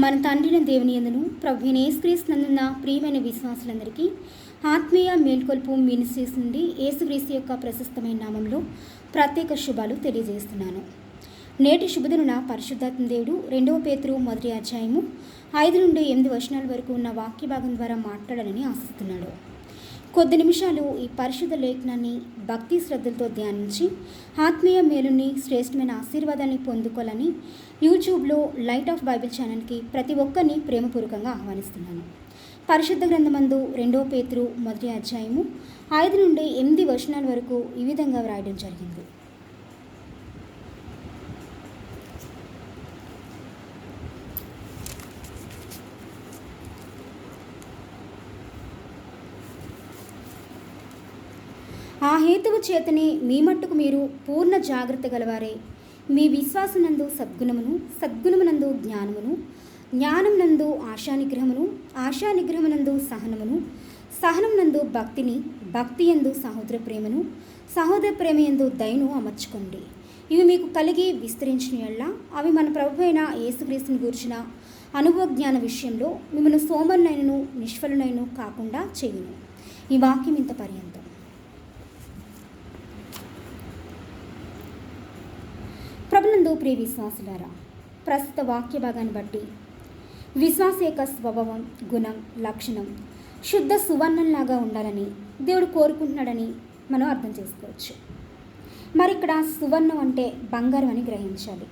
మన తండ్రిన దేవుని ఎందును ప్రభు నందున్న ప్రియమైన విశ్వాసులందరికీ ఆత్మీయ మేల్కొల్పు మినిస్ట్రీస్ నుండి యేసుక్రీస్తు యొక్క ప్రశస్తమైన నామంలో ప్రత్యేక శుభాలు తెలియజేస్తున్నాను. నేటి శుభదినున పరిశుద్ధాత్మ దేవుడు రెండవ పేతురు మొదటి అధ్యాయము ఐదు నుండి ఎనిమిది వచనాల వరకు ఉన్న వాక్య భాగం ద్వారా మాట్లాడాలని ఆశిస్తున్నాడు. కొద్ది నిమిషాలు ఈ పరిశుద్ధ లేఖనాన్ని భక్తి శ్రద్ధలతో ధ్యానించి ఆత్మీయ మేలుని శ్రేష్టమైన ఆశీర్వాదాన్ని పొందుకోవాలని యూట్యూబ్లో లైట్ ఆఫ్ బైబిల్ ఛానల్కి ప్రతి ఒక్కరిని ప్రేమపూర్వకంగా ఆహ్వానిస్తున్నాను. పరిశుద్ధ గ్రంథమందు రెండో పేతురు మొదటి అధ్యాయము ఐదు నుండి ఎనిమిది వచనాల వరకు ఈ విధంగా వ్రాయడం జరిగింది ఆ హేతువు చేతనే మీ మట్టుకు మీరు పూర్ణ జాగ్రత్త గలవారే. మీ విశ్వాసనందు సద్గుణమును సద్గుణమునందు జ్ఞానమును జ్ఞానమునందు ఆశానిగ్రహమును ఆశానిగ్రహమునందు సహనమును సహనమునందు భక్తిని భక్తి ఎందు సహోదర ప్రేమను సహోదర ప్రేమ ఎందు దయను అమర్చుకోండి. ఇవి మీకు కలిగి విస్తరించిన ఎళ్ళ అవి మన ప్రభు అయిన యేసుక్రీస్తుని గూర్చిన అనుభవ జ్ఞాన విషయంలో మిమ్మల్ని సోమరునైనను నిష్ఫలునైను కాకుండా చేయును. ఈ వాక్యం ఇంత పర్యంతం ప్రభునందు ప్రియ విశ్వాసులారా ప్రస్తుత వాక్య భాగాన్ని బట్టి విశ్వాస యొక్క స్వభావం గుణం లక్షణం శుద్ధ సువర్ణంలాగా ఉండాలని దేవుడు కోరుకుంటున్నాడని మనం అర్థం చేసుకోవచ్చు. మరి ఇక్కడ సువర్ణం అంటే బంగారం అని గ్రహించాలి.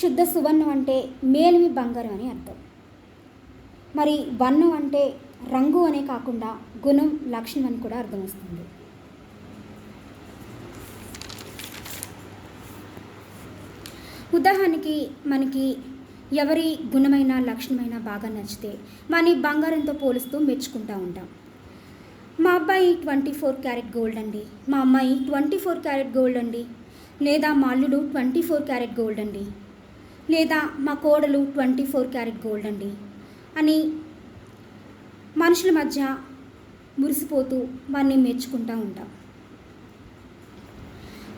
శుద్ధ సువర్ణం అంటే మేలిమి బంగారం అని అర్థం. మరి వర్ణం అంటే రంగు అనే కాకుండా గుణం లక్షణం అని కూడా అర్థం వస్తుంది. ఉదాహరణకి మనకి ఎవరి గుణమైన లక్షణమైన బాగా నచ్చితే మనీ బంగారంతో పోలుస్తూ మెచ్చుకుంటూ ఉంటాం. మా అబ్బాయి ట్వంటీ ఫోర్ క్యారెట్ గోల్డ్ అండి. మా అమ్మాయి ట్వంటీ ఫోర్ క్యారెట్ గోల్డ్ అండి. లేదా మా అల్లుడు ట్వంటీ ఫోర్ క్యారెట్ గోల్డ్ అండి. లేదా మా కోడలు ట్వంటీ ఫోర్ క్యారెట్ గోల్డ్ అండి అని మనుషుల మధ్య మురిసిపోతూ వారిని మెచ్చుకుంటూ ఉంటాం.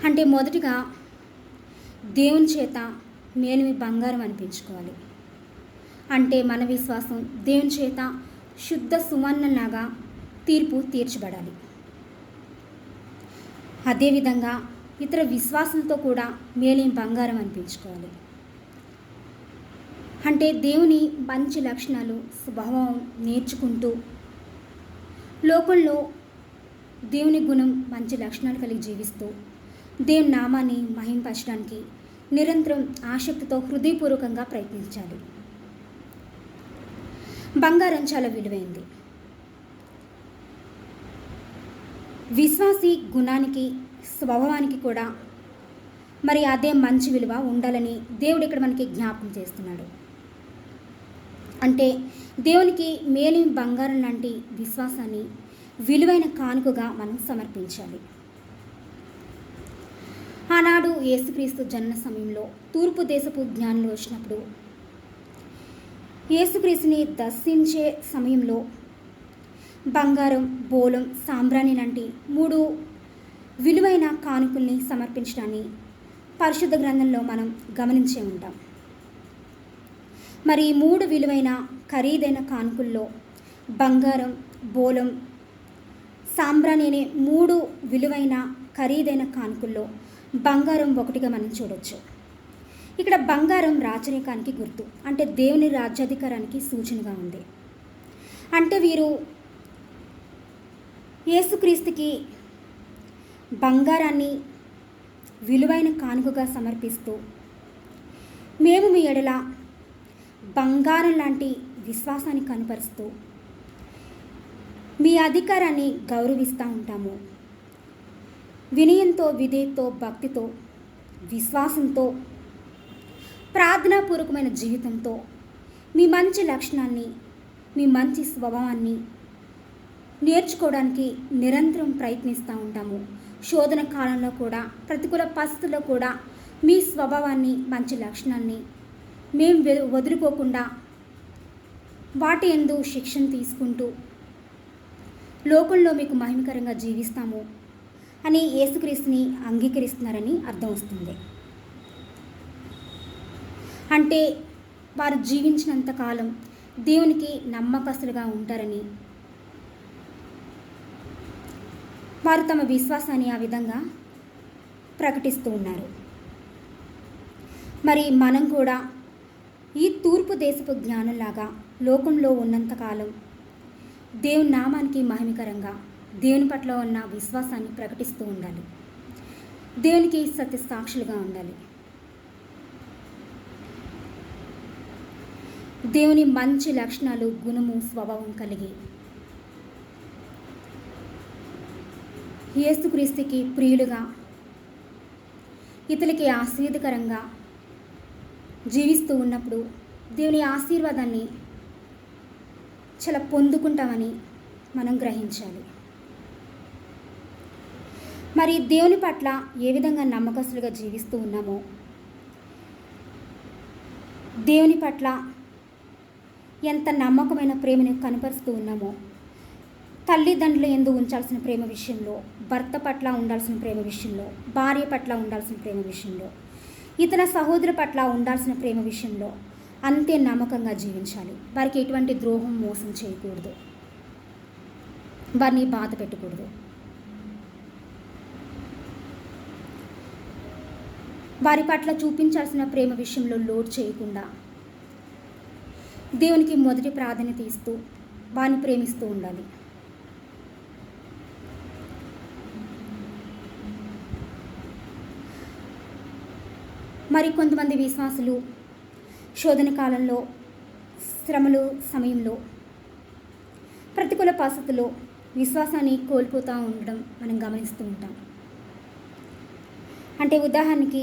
అంటే మొదటిగా దేవుని చేత మేలిమి బంగారం అనిపించుకోవాలి. అంటే మన విశ్వాసం దేవుని చేత శుద్ధ సువర్ణలాగా తీర్పు తీర్చబడాలి. అదేవిధంగా ఇతర విశ్వాసంతో కూడా మేలిమి బంగారం అనిపించుకోవాలి. అంటే దేవుని మంచి లక్షణాలు స్వభావం నేర్చుకుంటూ లోకంలో దేవుని గుణం మంచి లక్షణాలు కలిగి జీవిస్తూ దేవుని నామాన్ని మహింపరచడానికి నిరంతరం ఆసక్తితో హృదయపూర్వకంగా ప్రయత్నించాలి. బంగారం చాలా విలువైంది. విశ్వాసి గుణానికి స్వభావానికి కూడా మరి అదే మంచి విలువ ఉండాలని దేవుడు ఇక్కడ మనకి జ్ఞాపకం చేస్తున్నాడు. అంటే దేవునికి మేలి బంగారం లాంటి విశ్వాసాన్ని విలువైన కానుకగా మనం సమర్పించాలి. ఆనాడు యేసుక్రీస్తు జనన సమయంలో తూర్పు దేశపు జ్ఞానులు వచ్చినప్పుడు యేసుక్రీస్తుని దర్శించే సమయంలో బంగారం బోలం సాంబ్రాణి లాంటి మూడు విలువైన కానుకల్ని సమర్పించడాన్ని పరిశుద్ధ గ్రంథంలో మనం గమనించే ఉంటాం. మరి మూడు విలువైన ఖరీదైన కానుకల్లో బంగారం బోలం సాంబ్రాణి అనే మూడు విలువైన ఖరీదైన కానుకల్లో బంగారం ఒకటిగా మనం చూడొచ్చు. ఇక్కడ బంగారం రాజరికానికి గుర్తు అంటే దేవుని రాజ్యాధికారానికి సూచనగా ఉంది. అంటే వీరు యేసుక్రీస్తుకి బంగారాన్ని విలువైన కానుకగా సమర్పిస్తూ మేము మీ ఎడల బంగారం లాంటి విశ్వాసాన్ని కనపరుస్తూ మీ అధికారాన్ని గౌరవిస్తూ ఉంటాము. వినయంతో విధేయతో భక్తితో విశ్వాసంతో ప్రార్థనాపూర్వకమైన జీవితంతో మీ మంచి లక్షణాన్ని మీ మంచి స్వభావాన్ని నేర్చుకోవడానికి నిరంతరం ప్రయత్నిస్తూ ఉంటాము. శోధన కాలంలో కూడా ప్రతికూల పరిస్థితుల్లో కూడా మీ స్వభావాన్ని మంచి లక్షణాన్ని మేము వదులుకోకుండా వాటి ఎందు శిక్షణ తీసుకుంటూ లోకంలో మీకు మహిమకరంగా జీవిస్తాము. అని యేసుక్రీస్తుని అంగీకరిస్తున్నారని అర్థం వస్తుంది. అంటే వారు జీవించినంత కాలం దేవునికి నమ్మకస్తులుగా ఉంటారని వారు తమ విశ్వాసాన్ని ఆ విధంగా ప్రకటిస్తూ ఉన్నారు. మరి మనం కూడా ఈ తూర్పు దేశపు జ్ఞానంలాగా లోకంలో ఉన్నంతకాలం దేవుని నామానికి మహిమకరంగా దేవుని పట్ల ఉన్న విశ్వాసాన్ని ప్రకటిస్తూ ఉండాలి. దేవునికి సత్య సాక్షులుగా ఉండాలి. దేవుని మంచి లక్షణాలు గుణము స్వభావం కలిగి యేసుక్రీస్తుకి ప్రియులుగా ఇతరులకి ఆశీర్వదకరంగా జీవిస్తూ ఉన్నప్పుడు దేవుని ఆశీర్వాదాన్ని చాలా పొందుకుంటామని మనం గ్రహించాలి. మరి దేవుని పట్ల ఏ విధంగా నమ్మకస్తులుగా జీవిస్తూ ఉన్నామో? దేవుని పట్ల ఎంత నమ్మకమైన ప్రేమను కనపరుస్తూ ఉన్నామో? తల్లిదండ్రులు ఎందు ఉంచాల్సిన ప్రేమ విషయంలో భర్త పట్ల ఉండాల్సిన ప్రేమ విషయంలో భార్య పట్ల ఉండాల్సిన ప్రేమ విషయంలో ఇతర సహోదరు పట్ల ఉండాల్సిన ప్రేమ విషయంలో అంతే నమ్మకంగా జీవించాలి. వారికి ఎటువంటి ద్రోహం మోసం చేయకూడదు. వారిని బాధ పెట్టకూడదు. వారి పట్ల చూపించాల్సిన ప్రేమ విషయంలో లోడ్ చేయకుండా దేవునికి మొదటి ప్రాధాన్యత ఇస్తూ వారిని ప్రేమిస్తూ ఉండాలి. మరి కొంతమంది విశ్వాసులు శోధన కాలంలో శ్రమలు సమయంలో ప్రతికూల పరిస్థితుల్లో విశ్వాసాన్ని కోల్పోతూ ఉండడం మనం గమనిస్తూ ఉంటాం. అంటే ఉదాహరణకి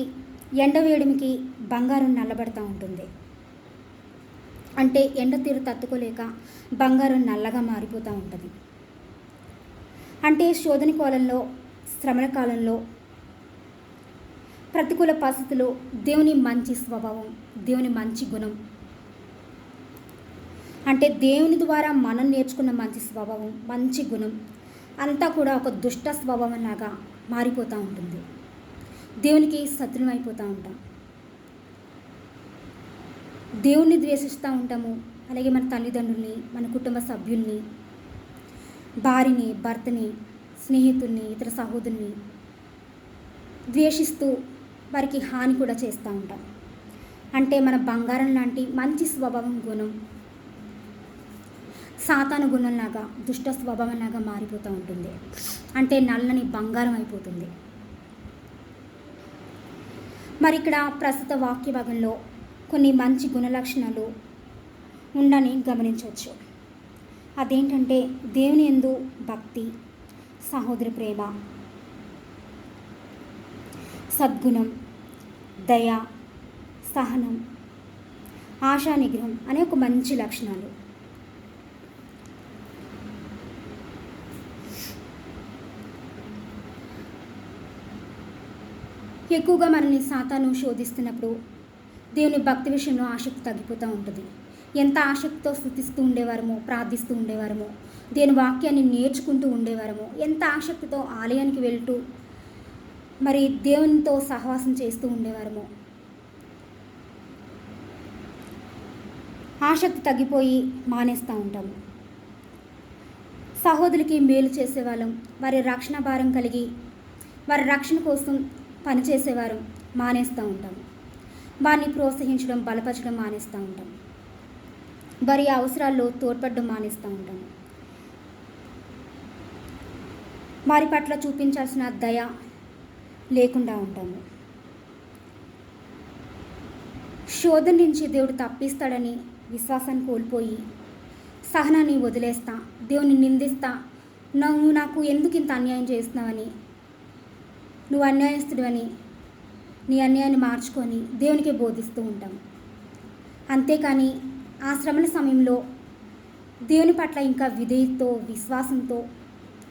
ఎండ వేడిమికి బంగారం నల్లబడతా ఉంటుంది. అంటే ఎండ తీరు తట్టుకోలేక బంగారం నల్లగా మారిపోతూ ఉంటుంది. అంటే శోధన కాలంలో శ్రమల కాలంలో ప్రతికూల పరిస్థితుల్లో దేవుని మంచి స్వభావం దేవుని మంచి గుణం. అంటే దేవుని ద్వారా మనం నేర్చుకున్న మంచి స్వభావం మంచి గుణం అంతా కూడా ఒక దుష్ట స్వభావం లాగా మారిపోతూ ఉంటుంది. దేవునికి శత్రువు అయిపోతూ ఉంటాం. దేవుణ్ణి ద్వేషిస్తూ ఉంటాము. అలాగే మన తల్లిదండ్రుల్ని మన కుటుంబ సభ్యుల్ని భార్యని భర్తని స్నేహితుల్ని ఇతర సహోదరుని ద్వేషిస్తూ వారికి హాని కూడా చేస్తూ ఉంటాం. అంటే మన బంగారం లాంటి మంచి స్వభావం గుణం సాతాను గుణంలాగా దుష్ట స్వభావంలాగా మారిపోతూ ఉంటుంది. అంటే నల్లని బంగారం అయిపోతుంది. మరి ఇక్కడ ప్రస్తుత వాక్య భాగంలో కొన్ని మంచి గుణలక్షణాలు ఉండని గమనించవచ్చు. అదేంటంటే దేవుని ఎందు భక్తి సహోదర ప్రేమ సద్గుణం దయ సహనం ఆశా నిగ్రహం అనే ఒక మంచి లక్షణాలు. ఎక్కువగా మనల్ని సాతాను శోధిస్తున్నప్పుడు దేవుని భక్తి విషయంలో ఆసక్తి తగ్గిపోతూ ఉంటుంది. ఎంత ఆసక్తితో స్థుతిస్తూ ఉండేవారమో ప్రార్థిస్తూ ఉండేవారమో దేని వాక్యాన్ని నేర్చుకుంటూ ఉండేవారమో ఎంత ఆసక్తితో ఆలయానికి వెళ్తూ మరి దేవునితో సహవాసం చేస్తూ ఉండేవారమో. ఆసక్తి తగ్గిపోయి మానేస్తూ ఉంటాము. సహోదరికి మేలు చేసేవాళ్ళం. వారి రక్షణ భారం కలిగి వారి రక్షణ కోసం పనిచేసేవారు మానేస్తూ ఉంటాము వారిని ప్రోత్సహించడం బలపరచడం మానేస్తూ ఉంటాం. వారి అవసరాల్లో తోడ్పడడం మానేస్తూ ఉంటాము వారి పట్ల చూపించాల్సిన దయ లేకుండా ఉంటాము. శోధన నుంచి దేవుడు తప్పిస్తాడని విశ్వాసాన్ని కోల్పోయి సహనాన్ని వదిలేస్తా దేవుని నిందిస్తా నువ్వు నాకు ఎందుకు ఇంత అన్యాయం చేస్తున్నావని నువ్వు అన్యాయస్తుడివని నీ అన్యాయాన్ని మార్చుకొని దేవునికి బోధిస్తూ ఉంటాం. అంతేకాని ఆ శ్రమణ సమయంలో దేవుని పట్ల ఇంకా విధేయతో విశ్వాసంతో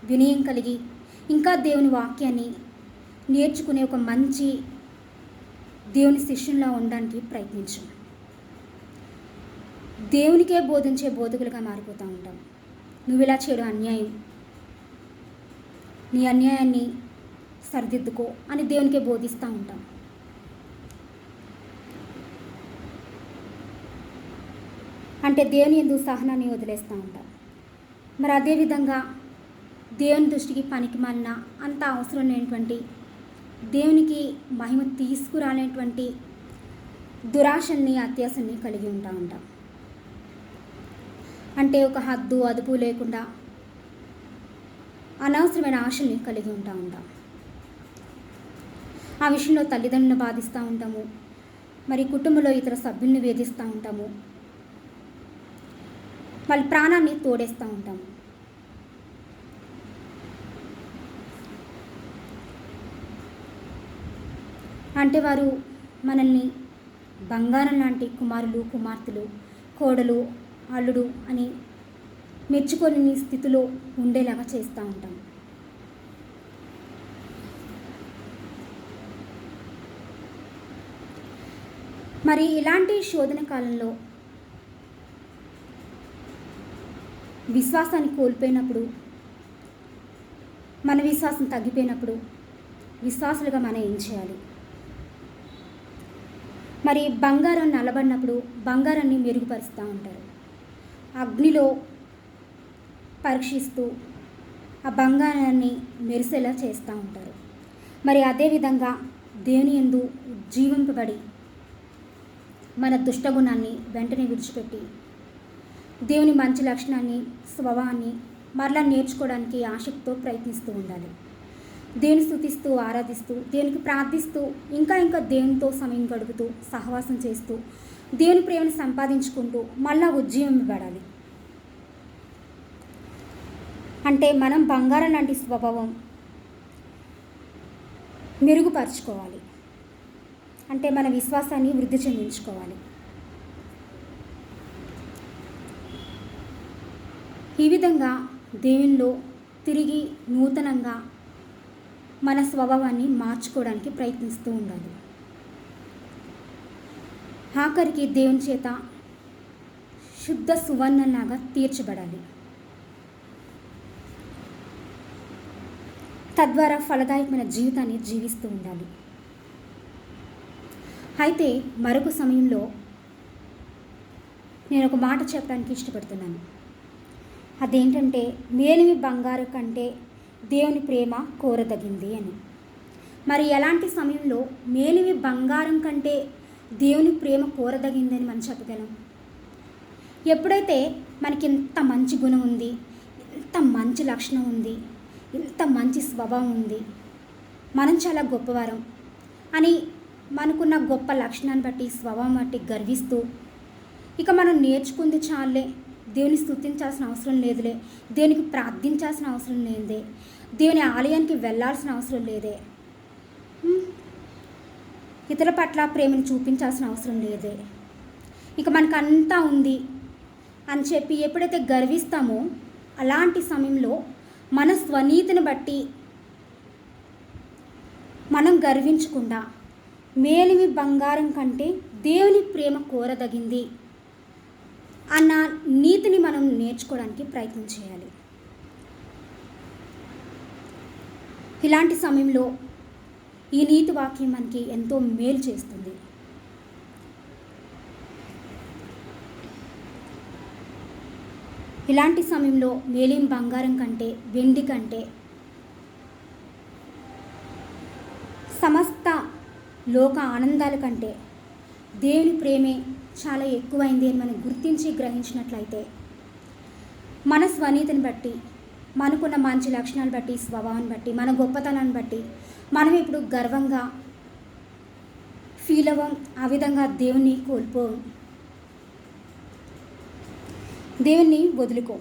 వినయం కలిగి ఇంకా దేవుని వాక్యాన్ని నేర్చుకునే ఒక మంచి దేవుని శిష్యునిలా ఉండడానికి ప్రయత్నించు. దేవునికే బోధించే బోధకులుగా మారిపోతూ ఉంటాం. నువ్వు ఇలా చేయడం అన్యాయం. నీ అన్యాయాన్ని సరిదిద్దుకో అని దేవునికే బోధిస్తూ ఉంటాం. అంటే దేవుని ఎందుకు సహనాన్ని వదిలేస్తూ ఉంటాం. మరి అదేవిధంగా దేవుని దృష్టికి పనికి మాలిన అంత అవసరం లేనటువంటి దేవునికి మహిమ తీసుకురాలేటువంటి దురాశల్ని అత్యాసాన్ని కలిగి ఉంటా ఉంటాం. అంటే ఒక హద్దు అదుపు లేకుండా అనవసరమైన ఆశల్ని కలిగి ఉంటా ఉంటాం. ఆ విషయంలో తల్లిదండ్రులను బాధిస్తూ ఉంటాము. మరి కుటుంబంలో ఇతర సభ్యుల్ని వేధిస్తూ ఉంటాము. వాళ్ళ ప్రాణాన్ని తోడేస్తూ ఉంటాము. అంటే వారు మనల్ని బంగారం లాంటి కుమారులు కుమార్తెలు కోడలు అల్లుడు అని మెచ్చుకొని స్థితిలో ఉండేలాగా చేస్తూ ఉంటాం మరి ఇలాంటి శోధన కాలంలో విశ్వాసాన్ని కోల్పోయినప్పుడు మన విశ్వాసం తగ్గిపోయినప్పుడు విశ్వాసులుగా మనం ఏం చేయాలి? మరి బంగారం నలబడినప్పుడు బంగారాన్ని మెరుగుపరుస్తూ ఉంటారు. అగ్నిలో పరీక్షిస్తూ ఆ బంగారాన్ని మెరిసేలా చేస్తూ ఉంటారు. మరి అదేవిధంగా దేవుని ఎందు జీవింపబడి మన దుష్టగుణాన్ని వెంటనే విడిచిపెట్టి దేవుని మంచి లక్షణాన్ని స్వభావాన్ని మరలా నేర్చుకోవడానికి ఆసక్తితో ప్రయత్నిస్తూ ఉండాలి. దేవుని స్థుతిస్తూ ఆరాధిస్తూ దేవునికి ప్రార్థిస్తూ ఇంకా ఇంకా దేవునితో సమయం గడుపుతూ సహవాసం చేస్తూ దేవుని ప్రేమను సంపాదించుకుంటూ మళ్ళా ఉజ్జీవం పడాలి అంటే మనం బంగారం లాంటి స్వభావం మెరుగుపరుచుకోవాలి. అంటే మన విశ్వాసాన్ని వృద్ధి చెందించుకోవాలి. ఈ విధంగా దేవునిలో తిరిగి నూతనంగా మన స్వభావాన్ని మార్చుకోవడానికి ప్రయత్నిస్తూ ఉండాలి. ఆఖరికి దేవుని చేత శుద్ధ సువర్ణలాగా తీర్చబడాలి. తద్వారా ఫలదాయకమైన జీవితాన్ని జీవిస్తూ ఉండాలి. అయితే మరొక సమయంలో నేను ఒక మాట చెప్పడానికి ఇష్టపడుతున్నాను. అదేంటంటే మేలిమి బంగారు కంటే దేవుని ప్రేమ కోరదగింది అని. మరి ఎలాంటి సమయంలో మేలిమి బంగారం కంటే దేవుని ప్రేమ కోరదగిందని మనం చెప్పగలం? ఎప్పుడైతే మనకి ఇంత మంచి గుణం ఉంది ఇంత మంచి లక్షణం ఉంది ఇంత మంచి స్వభావం ఉంది మనం చాలా గొప్పవారం అని మనకున్న గొప్ప లక్షణాన్ని బట్టి స్వభావం బట్టి గర్విస్తూ ఇక మనం నేర్చుకుంది చాలే. దేవుని స్థుతించాల్సిన అవసరం లేదులే. దేవునికి ప్రార్థించాల్సిన అవసరం లేదే. దేవుని ఆలయానికి వెళ్ళాల్సిన అవసరం లేదే. హ్మ్? ఇతరుల పట్ల ప్రేమను చూపించాల్సిన అవసరం లేదే. ఇక మనకంతా ఉంది అని చెప్పి ఎప్పుడైతే గర్విస్తామో అలాంటి సమయంలో మన స్వనీతిని బట్టి మనం గర్వించకుండా మేలిమి బంగారం కంటే దేవుని ప్రేమ కోరదగింది. అన్న నీతిని మనం నేర్చుకోవడానికి ప్రయత్నం చేయాలి. ఇలాంటి సమయంలో ఈ నీతి వాక్యం మనకి ఎంతో మేలు చేస్తుంది. ఇలాంటి సమయంలో మేలిం బంగారం కంటే వెండి కంటే సమస్త లోక ఆనందాల కంటే దేవుని ప్రేమే చాలా ఎక్కువైంది అని మనం గుర్తించి గ్రహించినట్లయితే మన స్వనీతిని బట్టి మనకున్న మంచి లక్షణాలు బట్టి స్వభావాన్ని బట్టి మన గొప్పతనాన్ని బట్టి మనం ఇప్పుడు గర్వంగా ఫీల్ అవ్వం ఆ విధంగా దేవుని కోల్పోం. దేవుణ్ణి వదులుకోం.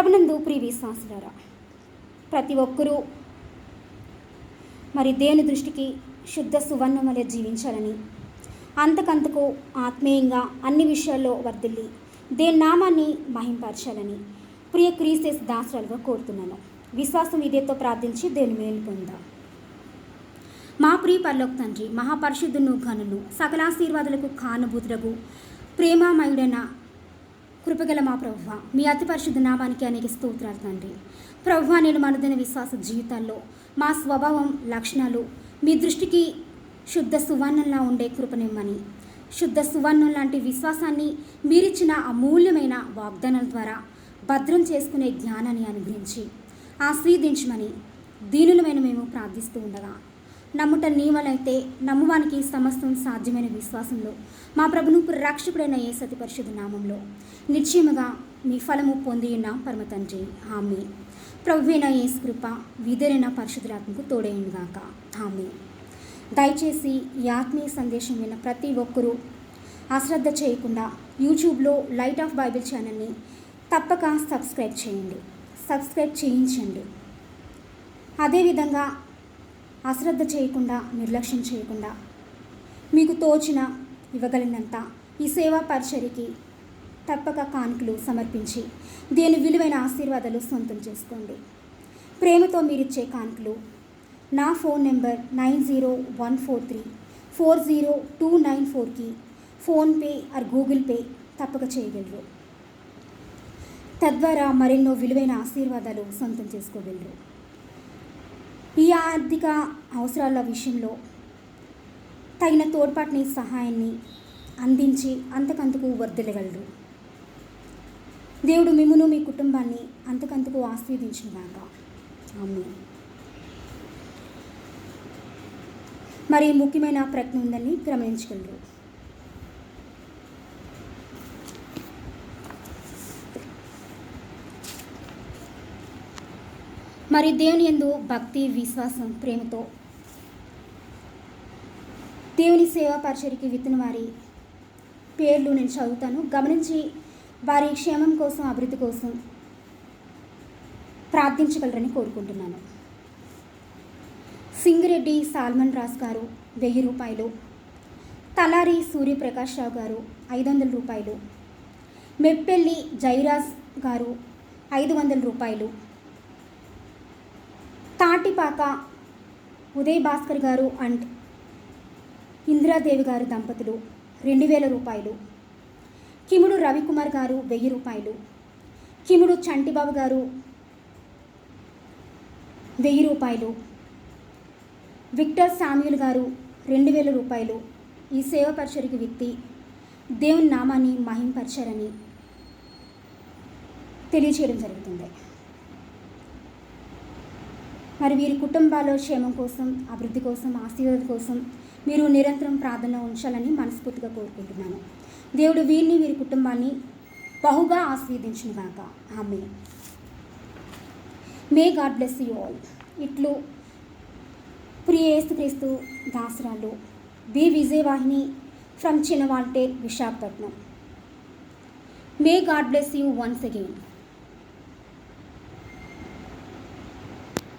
ప్రభునందు ప్రియ విశ్వాసులారా ప్రతి ఒక్కరూ మరి దేవుని దృష్టికి శుద్ధ సువర్ణం వలె జీవించాలని అంతకంతకు ఆత్మీయంగా అన్ని విషయాల్లో వర్ధిల్లి దేని నామాన్ని మహింపరచాలని ప్రియ క్రీసేస్ దాసరాలుగా కోరుతున్నాను. విశ్వాసం ఇదేతో ప్రార్థించి దేని మేలు పొందాం మా ప్రియ పరలోక తండ్రి మహాపరిశుద్ధును ఘనులు సకలాశీర్వాదులకు కానుభూతులకు ప్రేమామయుడైన కృపగల మా ప్రభువ. మీ అతి పరిశుద్ధ నామానికి అనేక స్తోత్రాలు తండ్రి. ప్రభువ నేను మనదైన విశ్వాస జీవితాల్లో మా స్వభావం లక్షణాలు మీ దృష్టికి శుద్ధ సువర్ణంలా ఉండే కృపనిమ్మని. శుద్ధ సువర్ణం లాంటి విశ్వాసాన్ని మీరిచ్చిన అమూల్యమైన వాగ్దానాల ద్వారా భద్రం చేసుకునే జ్ఞానాన్ని అనుగ్రహించి ఆశ్రయించమని దీనులమైన మేము ప్రార్థిస్తూ ఉండగా నమ్ముట నీవలైతే నమ్మువానికి సమస్తం సాధ్యమైన విశ్వాసంలో. మా ప్రభును రక్షకుడైన ఏ సతి పరిశుద్ధ నామంలో. నిశ్చయముగా మీ ఫలము పొంది ఉన్న పరమ తండ్రి. హామీ ప్రభువైన యేసు కృప విధులైన పరిశుద్ధులాత్మకు తోడైనగాక హామీ దయచేసి ఈ ఆత్మీయ సందేశం విన్న ప్రతి ఒక్కరూ అశ్రద్ధ చేయకుండా యూట్యూబ్లో లైట్ ఆఫ్ బైబిల్ ఛానల్ని తప్పక సబ్స్క్రైబ్ చేయండి. సబ్స్క్రైబ్ చేయించండి. అదేవిధంగా అశ్రద్ధ చేయకుండా నిర్లక్ష్యం చేయకుండా మీకు తోచిన ఇవ్వగలిగినంత ఈ సేవా పరిచర్యకి తప్పక కానుకలు సమర్పించి దీని విలువైన ఆశీర్వాదాలు సొంతం చేసుకోండి. ప్రేమతో మీరిచ్చే కానుకలు నా phone number nine zero one four three four zero two nine ఫోర్కి ఫోన్పే ఆర్ గూగుల్ పే తప్పక చేయగలరు. తద్వారా మరెన్నో విలువైన ఆశీర్వాదాలు సొంతం చేసుకోగలరు. ఈ ఆర్థిక అవసరాల విషయంలో తగిన తోడ్పాటుని సహాయాన్ని అందించి అంతకంతకు వర్ధిల్లగలరు. దేవుడు మిమ్మును మీ కుటుంబాన్ని అంతకంతకు ఆస్వాదించినగాక ఆమె మరి ముఖ్యమైన ప్రజ్ఞ ఉందని గమనించగలరు. మరి దేవుని ఎందు భక్తి విశ్వాసం ప్రేమతో దేవుని సేవా పరిచరికి విత్తిన వారి పేర్లు నేను చదువుతాను. గమనించి వారి క్షేమం కోసం అభివృద్ధి కోసం ప్రార్థించగలరని కోరుకుంటున్నాను. సింగిరెడ్డి సాల్మన్ రాజ్ గారు వెయ్యి రూపాయలు. తలారి సూర్యప్రకాష్ రావు గారు ఐదు వందల రూపాయలు. మెప్పెల్లి జైరాజ్ గారు ఐదు వందల రూపాయలు. తాటిపాక ఉదయ్ భాస్కర్ గారు అండ్ ఇందిరాదేవి గారు దంపతులు రెండు వేల రూపాయలు. కిముడు రవికుమార్ గారు వెయ్యి రూపాయలు. కిముడు చంటిబాబు గారు వెయ్యి రూపాయలు. విక్టర్ సామ్యుల్ గారు రెండు వేల రూపాయలు. ఈ సేవ పరిచయకి వ్యక్తి దేవుని నామాన్ని మహింపరచారని తెలియచేయడం జరుగుతుంది. మరి వీరి కుటుంబాల క్షేమం కోసం అభివృద్ధి కోసం ఆశీర్వాదం కోసం మీరు నిరంతరం ప్రార్థన ఉంచాలని మనస్ఫూర్తిగా కోరుకుంటున్నాను. దేవుడు వీరిని వీరి కుటుంబాన్ని బహుగా ఆస్వాదించిన గాక. ఆమె may God bless you all ఇట్లు ప్రియేసుక్రీస్తు దాసరాలు B Vijayavahini from Chinnawaltair Visakhapatnam. May God bless you once again